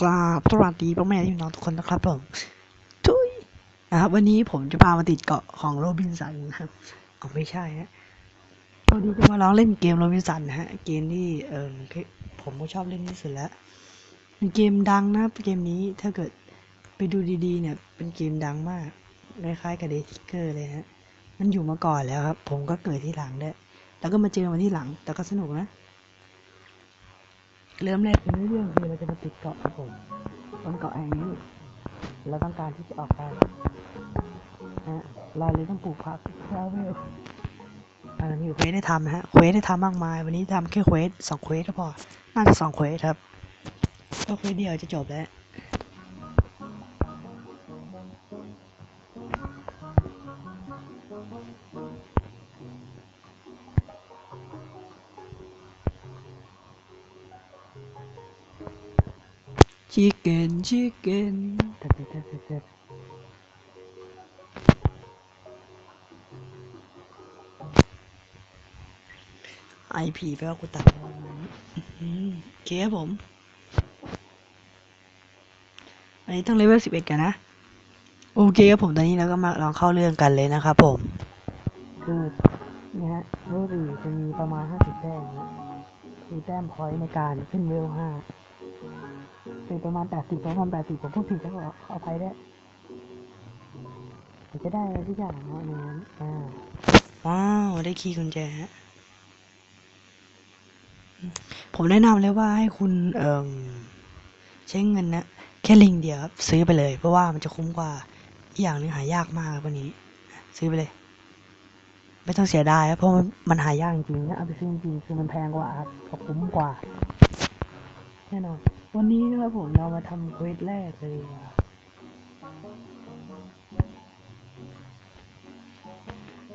กราบสวัสดีพ่อแม่พี่น้องทุกคนนะครับผมทุยนะครับ วันนี้ผมจะพามาติดเกาะของโรบินสันนะครับเอาไม่ใช่ฮะพอดีจะมาลองเล่นเกมโรบินสันนะฮะ เกมที่เออผมก็ชอบเล่นที่สุดแล้วเป็นเกมดังนะเกมนี้ถ้าเกิดไปดูดีๆ เนี่ย เป็นเกมดังมากคล้ายๆกับเดทิเกอร์เลยฮะมันอยู่มาก่อนแล้วครับ ผมก็เกิดที่หลังด้วยแล้วก็มาเจอมาที่หลังแต่ก็สนุกนะ เริ่มแรกเป็นเรื่องคือเราจะมาติดเกาะครับผมบนเกาะแห่งนี้ เราต้องการที่จะออกไปนะฮะเราเลยต้องปลูกผักทราเวลอันนี้เควสได้ทำนะฮะเควสได้ทำมากมาย วันนี้ทำแค่เควสสองเควสก็พอ น่าจะสองเควสครับก็เควสเดียวจะจบแล้ว chicken chicken ตัดตัดตัดตัดตัดไอพีแปลว่ากูตัดประมาณนั้นอื้อหือโอเคครับผม อันนี้ต้องเลเวลสิบเอ็ดกันนะ โอเคครับผม ตอนนี้เราก็มาลองเข้าเรื่องกันเลยนะครับผม คือเนี่ยฮะเลเวลสี่จะมีประมาณห้าสิบแต้มนะคือแต้มพอยต์ในการขึ้นเวลห้า เป็นประมาณแปดสิบประมาณแปดสิบผมพูดผิดแล้วขอขออภัยด้จะได้อะไรทุกอย่างนะในนั้นอ่าว้าวได้คีย์กุญแจฮะผมแนะนำเลยว่าให้คุณเอ่มใช้เงินนะแค่ลิงเดียวครับซื้อไปเลย เพราะว่ามันจะคุ้มกว่าอย่างนึงหายากมากครับวันนี้ ซื้อไปเลย ไม่ต้องเสียดายเพราะมันมันหายากจริงนะเอาไปซื้อจริงคือมันแพงกว่าครับคุ้มกว่า แน่นอน วันนี้นะครับผมเรามาทำเควสแรกเลยดีกว่า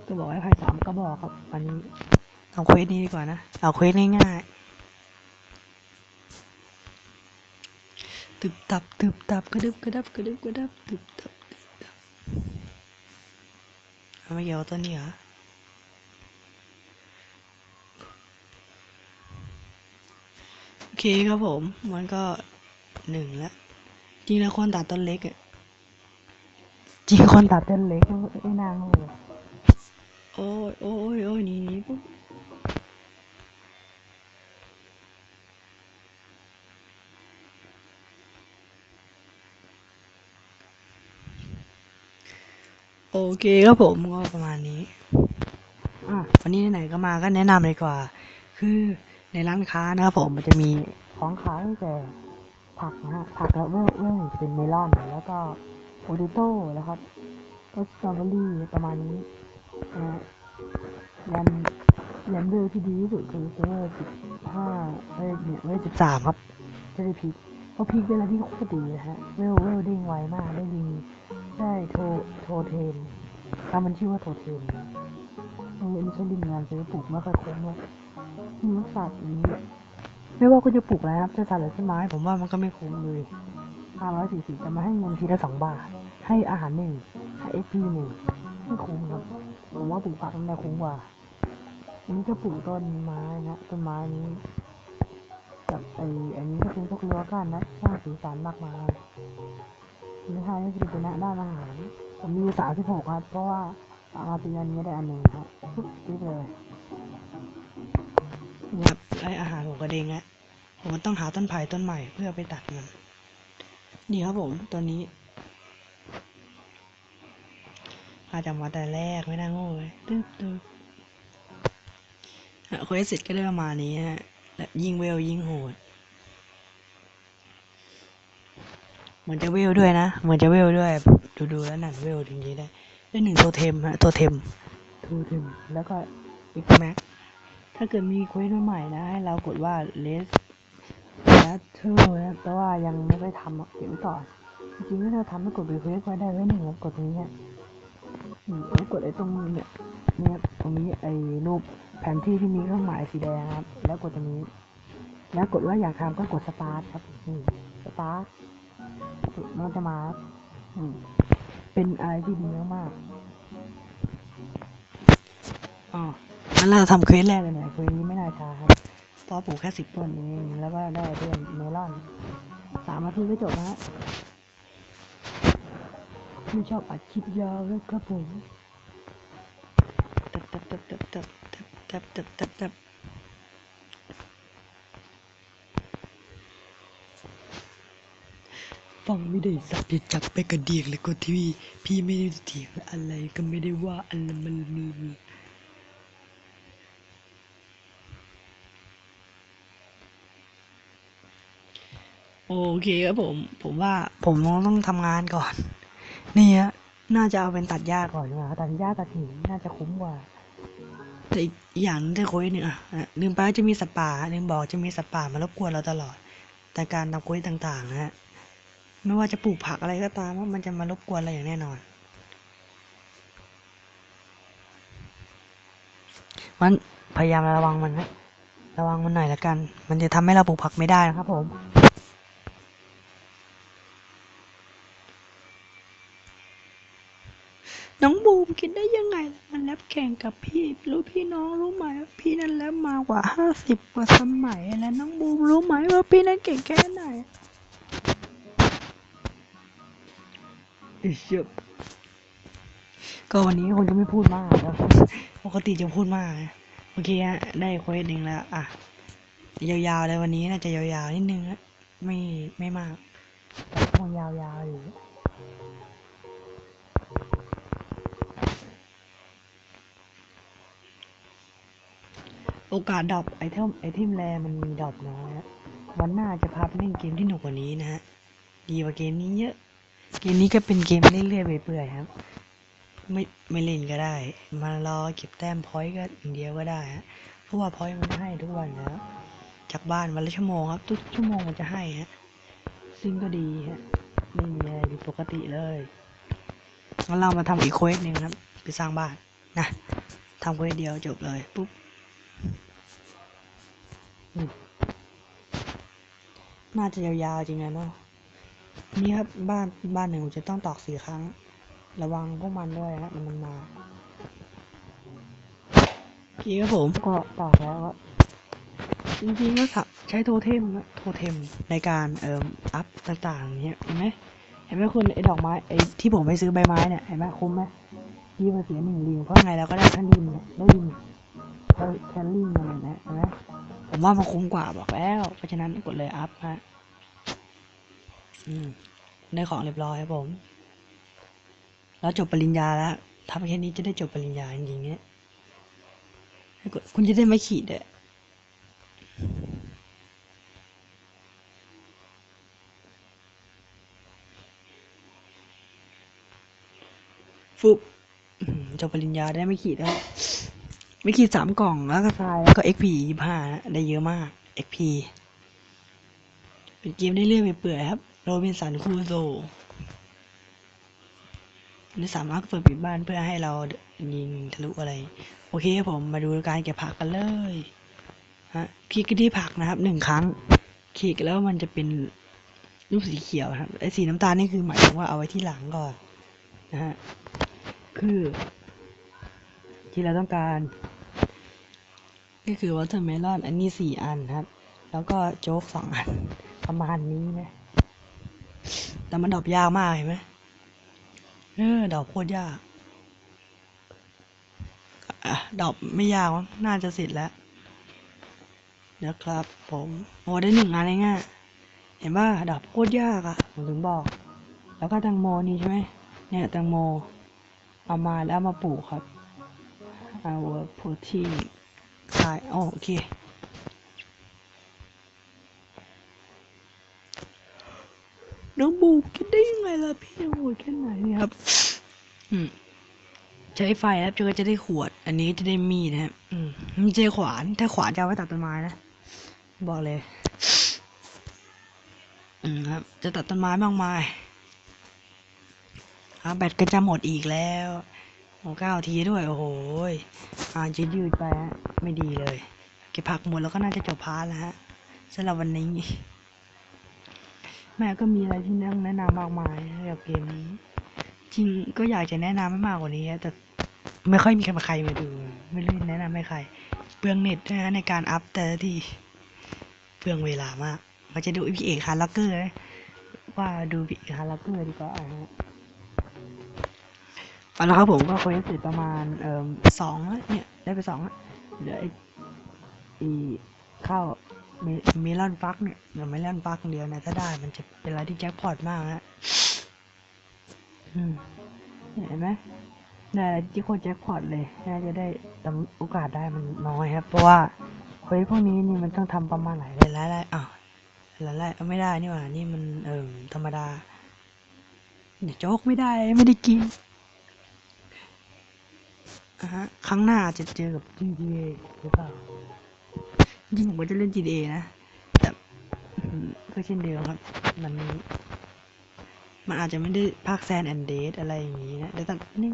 ก็บอกให้ภายสามก็บอกครับวันนี้ทำเควสนี้ดีกว่านะ เอาเควสง่ายๆตึบตับตึบตับกระดึบกระดับกระดึบกระดับตึบตับตึบตับเอาไม่เกี่ยวกับตัวนี้เหรอ โอ เคครับผม มันก็หนึ่งแล้วจริงแล้วคนตัดต้นเล็กอะจริงคนตัดต้นเล็กไอ้นางเลยโอ้ยโอ้ยโอ้ยหนี่นี่ปุ๊บโอเคครับผมก็ประมาณนี้ อะวันนี้ไหนๆก็มาก็แนะนำเลยดีกว่า คือ ในร้านค้านะครับผมมันจะมีของขายตั้งแต่ผักนะฮะผักแล้วเว้ยเว้ยจะเป็นเมลอนแล้วก็โพเตโต้นะครับก็สตรอเบอรี่ประมาณนี้นะฮะยันยันเวลที่ดีที่สุดคือเวลสิบห้าเอ้ยเนี่ยเวลสิบสามครับจะได้พลิกเพราะพลิกเวลาที่โคตรดีนะฮะเวลเวลเด้งไวมากได้ลิงได้โทโทเทนถ้ามันชื่อว่าโทเทนนะเออไม่ใช่ลิงงานซื้อปลูกไม่ค่อยคุ้มเลย มีสัตว์นี้ ไม่ว่าคุณจะปลูกอะไรครับจะสัตว์หรือต้นไม้ ผมว่ามันก็ไม่คุ้มเลยห้าร้อยสี่สิบจะมาให้เงินทีละสองบาท ให้อาหารหนึ่งให้เอฟพีหนึ่งไม่คุ้มครับ ผมว่าปลูกผักมันคุ้มกว่าอันนี้ก็ปลูกต้นไม้นะต้นไม้นี้กับไออันนี้ก็เป็นพวกรั้วกั้นนะสร้างสีสันมากมายไม่ใช่นี่คือเป็นด้านอาหารผมมีสามสิบหกครับ เพราะว่าอามาตีอันนี้ได้อันหนึ่งครับปุ๊บปิ๊บเลย เนี่ยไอาหารผมกระเดงแล้วผมต้องหาต้นไผ่ต้นใหม่เพื่อไปตัดมัน นี่ครับผมตัวนี้อาจจะมาแต่แรกไม่น่าโง่เลยตึ๊บตึ๊บฮะเควสเสร็จก็ได้ประมาณนี้ฮะและยิงเวลยิงโหด เหมือนจะเวลด้วยนะ เหมือนจะเวลด้วย ดูดูแล้วนั่นเวลจริงๆได้ได้หนึ่งโทเทมฮะโทเทมโทเทมแล้วก็อีกแม็ก ถ้าเกิดมีเควสใหม่นะ ให้เรากดว่า less battle นะแต่ว่ายังไม่ได้ทำเก็บไว้ก่อนจริงๆถ้าเราทำให้กดไปเควสไว้ได้ไว้หนึ่งครับกดตรงนี้อืมแล้วกดไอ้ตรงเนี่ยเนี่ยตรงนี้ไอ้รูปแผนที่ที่มีเครื่องหมายสีแดงครับ แล้วกดตรงนี้ แล้วกดว่าอยากทำก็กดสตาร์ทครับอืมสตาร์ทมันจะมาเป็นอะไรที่ดีมากๆอ๋อ งั้นเราทำเควสแรกเลยเนี่ยเควสนี้ไม่น่าช้าครับเพราะปลูกแค่สิบต้นเองแล้วก็ได้เพื่อนเมลอนสามามนาทีก็จบนะฮะไม่ชอบอัดคลิปยาวแล้วครับผมตับตับตับตับตับตับตับตับตับฟังไม่ได้สับจะจับไปกระเดียกเลยก็ทีวีพี่ไม่ได้เถียงอะไรก็ไม่ได้ว่าอะไรมันมี โอเคครับผม ผมว่าผมต้องทำงานก่อน นี่ฮะน่าจะเอาเป็นตัดหญ้าก่อนดีกว่าตัดหญ้าตัดหินน่าจะคุ้มกว่าแต่อีกอย่างหนึงที่คุยหนึ่งอะอะลืมไปว่าจะมีสัตว์ป่าลืมบอกจะมีสัตว์ป่ามารบกวนเราตลอด แต่การทำคุยต่างๆนะฮะไม่ว่าจะปลูกผักอะไรก็ตามว่ามันจะมารบกวนเราอย่างแน่นอนมันพยายามระวังมันนะระวังมันหน่อยละกัน มันจะทำให้เราปลูกผักไม่ได้นะครับผม น้องบูมคิดได้ยังไงล่ะมันแลบแข่งกับพี่ รู้พี่น้องรู้ไหมว่าพี่นั้นแลบมากว่าห้าสิบกว่าสมัย แล้วน้องบูมรู้ไหมว่าพี่นั้นเก่งแค่ไหนไอ้เชี่ยก็วันนี้คงจะไม่พูดมากครับปกติจะพูดมากนะโอเคฮะได้เควสหนึ่งแล้วอะยาวๆเลยวันนี้น่าจะยาวๆนิดนึงนะไม่ไม่มากแต่คงยาวๆอยู่ โอกาสดรอปไอเทมไอเทมแรมันมีดรอปนะฮะวันหน้าจะพาไปเล่นเกมที่หนุกกว่านี้นะฮะดีกว่าเกมนี้เยอะ เกมนี้ก็เป็นเกมเรื่อยๆเปื่อยๆครับ ไม่ไม่เล่นก็ได้ มารอเก็บแต้มพอยต์ก็อย่างเดียวก็ได้ฮะเพราะว่าพอยต์มันให้ทุกวันแล้วจากบ้านวันละชั่วโมงครับ ทุกชั่วโมงมันจะให้ฮะซึ่งก็ดีฮะไม่มีอะไรผิดปกติเลยงั้นเรามาทำอีกเควสหนึ่งครับ ไปสร้างบ้านนะทำเควสเดียวจบเลยปุ๊บ น่าจะยาวๆจริงนะเนาะนี่ครับบ้านบ้านหนึ่งผมจะต้องตอกสี่ครั้ง ระวังพวกมันด้วยนะมันมันมาโอเคครับผมก็ตอกแล้วก็จริงๆก็สับใช้โทเทมนะโทเทมในการเอ่ออัพต่างๆเนี้ยเห็นไหมเห็นไหมคุณไอ้ดอกไม้ไอ้ที่ผมไปซื้อใบไม้เนี่ยเห็นไหมคุ้มไหมยี่มาเสียหนึ่งลิงเพราะไงเราก็ได้ทั้งลิงเนี่ยได้ลิงได้ แคนลิงมาเลยนะนไหมผมว่ามันคุ้มกว่าบอกแล้ว เพราะฉะนั้นกดเลยอัพฮะอืมได้ของเรียบร้อยครับผม แล้วจบปริญญาแล้วทำแค่นี้จะได้จบปริญญาจริงๆเนี่ยกดคุณจะได้ไม่ขีดเด้อฟุบจบปริญญาได้ไม่ขีดแล้ว ไม่ขีดสามกล่องแล้วก็ทรายแล้วก็ XP ยี่ห้าได้เยอะมาก XP เป็นเกมได้เรื่อยไปเปื่อยครับโรบินสันคูโซหรือสามารถเปิดปิดบ้านเพื่อให้เรายิงทะลุอะไร โอเคครับผมมาดูการเก็บผักกันเลยฮะคลิกที่ผักนะครับหนึ่งครั้งคลิกแล้วมันจะเป็นรูปสีเขียวครับไอ้สีน้ำตาลนี่คือหมายถึงว่าเอาไว้ที่หลังก่อนนะฮะคือที่เราต้องการ ก็คือวอเตอร์เมลอนอันนี้สี่อันครับ แล้วก็โจ๊กสองอัน ประมาณนี้นะ แต่มันดอกยากมากเห็นไหมเออดอกโคตรยากอะดอกไม่ยากน่าจะเสร็จแล้วนะครับ ผมโอ้ได้หนึ่งอันเองอะเห็นป่ะดอกโคตรยากอะผมถึงบอก แล้วก็แตงโมนี่ใช่ไหมเนี่ยแตงโม เอามาแล้วมาปลูกครับ our protein ขายอ๋อโอเคน้องบูคิดได้ยังไงล่ะพี่โหดแค่ไหนเนี่ยครับ อืม ใช้ไฟครับจะก็จะได้ขวด อันนี้จะได้มีดนะครับอืมมีเจขวานถ้าขวานจะเอาไว้ตัดต้นไม้นะบอกเลย อืมครับ จะตัดต้นไม้มากมายครับแบตก็จะหมดอีกแล้ว โอ้เก้าทีด้วย โอ้โหอ่านยืดยืดไปฮะ ไม่ดีเลย เก็บผักหมดแล้วก็น่าจะจบพาร์ทแล้วฮะสำหรับวันนี้ แม่ก็มีอะไรที่นั่งแนะนำมากมายเกี่ยวกับเกมนี้ จริงก็อยากจะแนะนำให้มากกว่านี้นะแต่ไม่ค่อยมีใครมาใครมาดู ไม่รู้จะแนะนำให้ใคร เปลืองเน็ตนะฮะในการอัพแต่ที่เปลืองเวลามาก มันจะดูอีพีเอกคาร์ล็อกเกอร์ว่าดูพิฮาร์ลักเกอร์ดีกว่าฮะ เอาละครับผมก็คุยเสร็จประมาณเอ่อสองเนี่ยได้ไปสองเหลือไอ้อีเข้าเมเมลอนฟักเนี่ยเหลือเมลอนฟักเดียวนะถ้าได้มันจะเป็นอะไรที่แจ็คพอตมากนะเห็นไหมได้อะไรที่โคตรแจ็คพอตเลยน่าจะได้แต่โอกาสได้มันน้อยครับ เพราะว่าเฮ้ยพวกนี้นี่มันต้องทำประมาณหลายหลายหลายอ้าวหลายหลายไม่ได้นี่หว่านี่มันเอิ่มธรรมดาเนี่ยโจ๊กไม่ได้ไม่ได้กิน อะฮะครั้งหน้าอาจจะเจอกับ GTA หรือเปล่าจริงผมก็จะเล่น GTA นะ แต่ก็เช่นเดิมครับ มัน มันอาจจะไม่ได้ภาคแซนแอนเดสอะไรอย่างนี้นะเดี๋ยวตัดนี่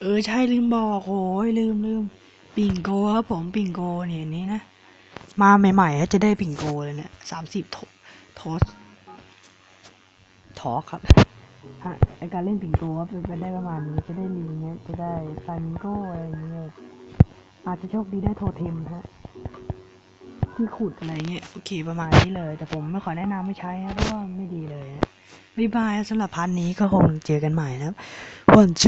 เออ ใช่ลืมบอกโอ้ยลืมลืมปิ่งโกครับผมปิ่งโกเนี่ยนี้นะ มาใหม่ๆจะได้ปิ่งโกเลยเนี่ยสามสิบโทสทอครับ ไอการเล่นปิงโกครับจะได้ประมาณนี้จะได้ลิงเนี้ยจะได้ฟามิงโกอะไรอย่างเงี้ยอาจจะโชคดีได้โทเทมฮะที่ขุดอะไรเงี้ยโอเคประมาณนี้เลย แต่ผมไม่ขอแนะนำไม่ใช้นะเพราะว่าไม่ดีเลยบ๊ายบายสำหรับพันนี้ก็คงเจอกันใหม่นะครับวันชื่อ